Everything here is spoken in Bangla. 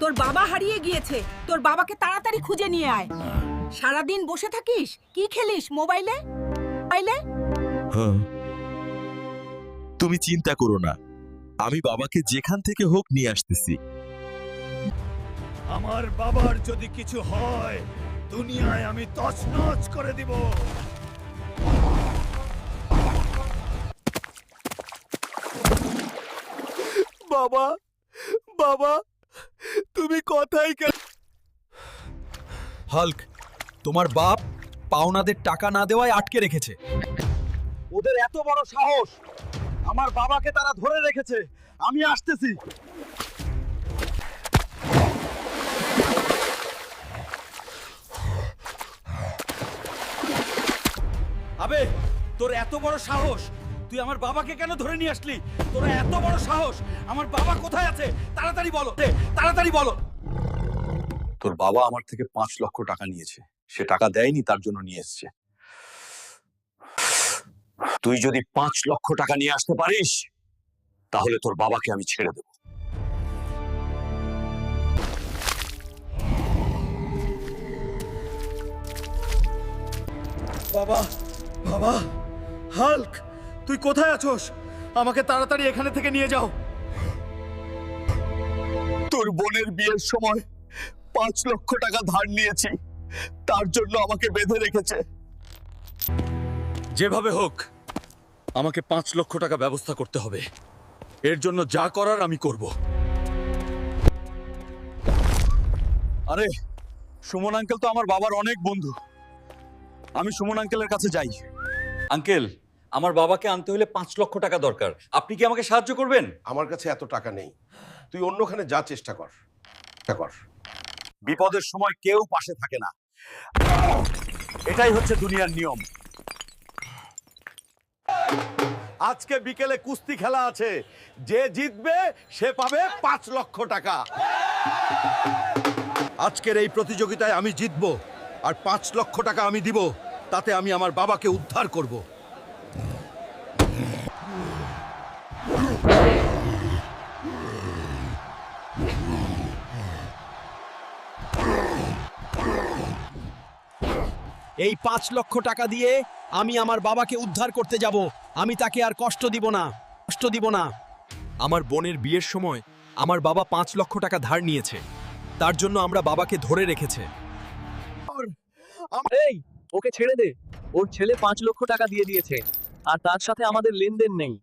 তোর বাবা হারিয়ে গিয়েছে। তোর বাবাকে তাড়াতাড়ি খুঁজে নিয়ে আয়। সারাদিন বসে থাকিস? কি খেলিস? মোবাইলে? মোবাইলে? হ্যাঁ। তুমি চিন্তা করো না। আমি বাবাকে যেখান থেকে হোক নিয়ে আসতেছি। আমার বাবার যদি কিছু হয় দুনিয়ায় আমি তছনছ করে দিব। বাবা বাবা তুমি কথাই কেন হাল্ক, তোমার বাপ পাওনাদের টাকা না দেওয়ায় আটকে রেখেছে। ওদের এত বড় সাহস! আমার বাবাকে তারা ধরে রেখেছে। আমি আসতেছি। আবে, তোর এত বড় সাহস! তুই আমার বাবাকে কেন ধরে নিয়ে আসলি? তোরা এত বড় সাহস। আমার বাবা কোথায় আছে? তাড়াতাড়ি বলো। তাড়াতাড়ি বলো। তোর বাবা আমার থেকে পাঁচ লক্ষ টাকা নিয়েছে। সে টাকা দেয়নি তার জন্য নিয়ে এসছে। তুই যদি পাঁচ লক্ষ টাকা নিয়ে আসতে পারিস তাহলে তোর বাবাকে আমি ছেড়ে দেব। বাবা বাবা হাল্ক! তুই কোথায় আছোস? আমাকে তাড়াতাড়ি এখানে থেকে নিয়ে যাও। তোর বোনের বিয়ের সময় পাঁচ লক্ষ টাকা ধার নিয়েছি। তার জন্য আমাকে বেঁধে রেখেছে। যেভাবে হোক আমাকে পাঁচ লক্ষ টাকা ব্যবস্থা করতে হবে। এর জন্য যা করার আমি করব। আরে সুমন আঙ্কেল তো আমার বাবার অনেক বন্ধু। আমি সুমন আঙ্কেলের কাছে যাই। আঙ্কেল আমার বাবাকে আনতে হলে পাঁচ লক্ষ টাকা দরকার। আপনি কি আমাকে সাহায্য করবেন? আমার কাছে এত টাকা নেই। তুই অন্যখানে যা চেষ্টা কর। চেষ্টা কর। বিপদের সময় কেউ পাশে থাকে না। এটাই হচ্ছে দুনিয়ার নিয়ম। আজকে বিকেলে কুস্তি খেলা আছে। যে জিতবে সে পাবে পাঁচ লক্ষ টাকা। আজকের এই প্রতিযোগিতায় আমি জিতব। আর পাঁচ লক্ষ টাকা আমি দিব। তাতে আমি আমার বাবাকে উদ্ধার করব। এই পাঁচ লক্ষ টাকা দিয়ে আমি আমার বাবাকে উদ্ধার করতে যাব। আমি তাকে আর কষ্ট দিব না, কষ্ট দিব না। আমার বোনের বিয়ের সময় আমার বাবা পাঁচ লক্ষ টাকা ধার নিয়েছে। তার জন্য আমরা বাবাকে ধরে রেখেছে। এই, ওকে ছেড়ে দে। ওর ছেলে পাঁচ লক্ষ টাকা দিয়ে দিয়েছে। আর তার সাথে আমাদের লেনদেন নেই।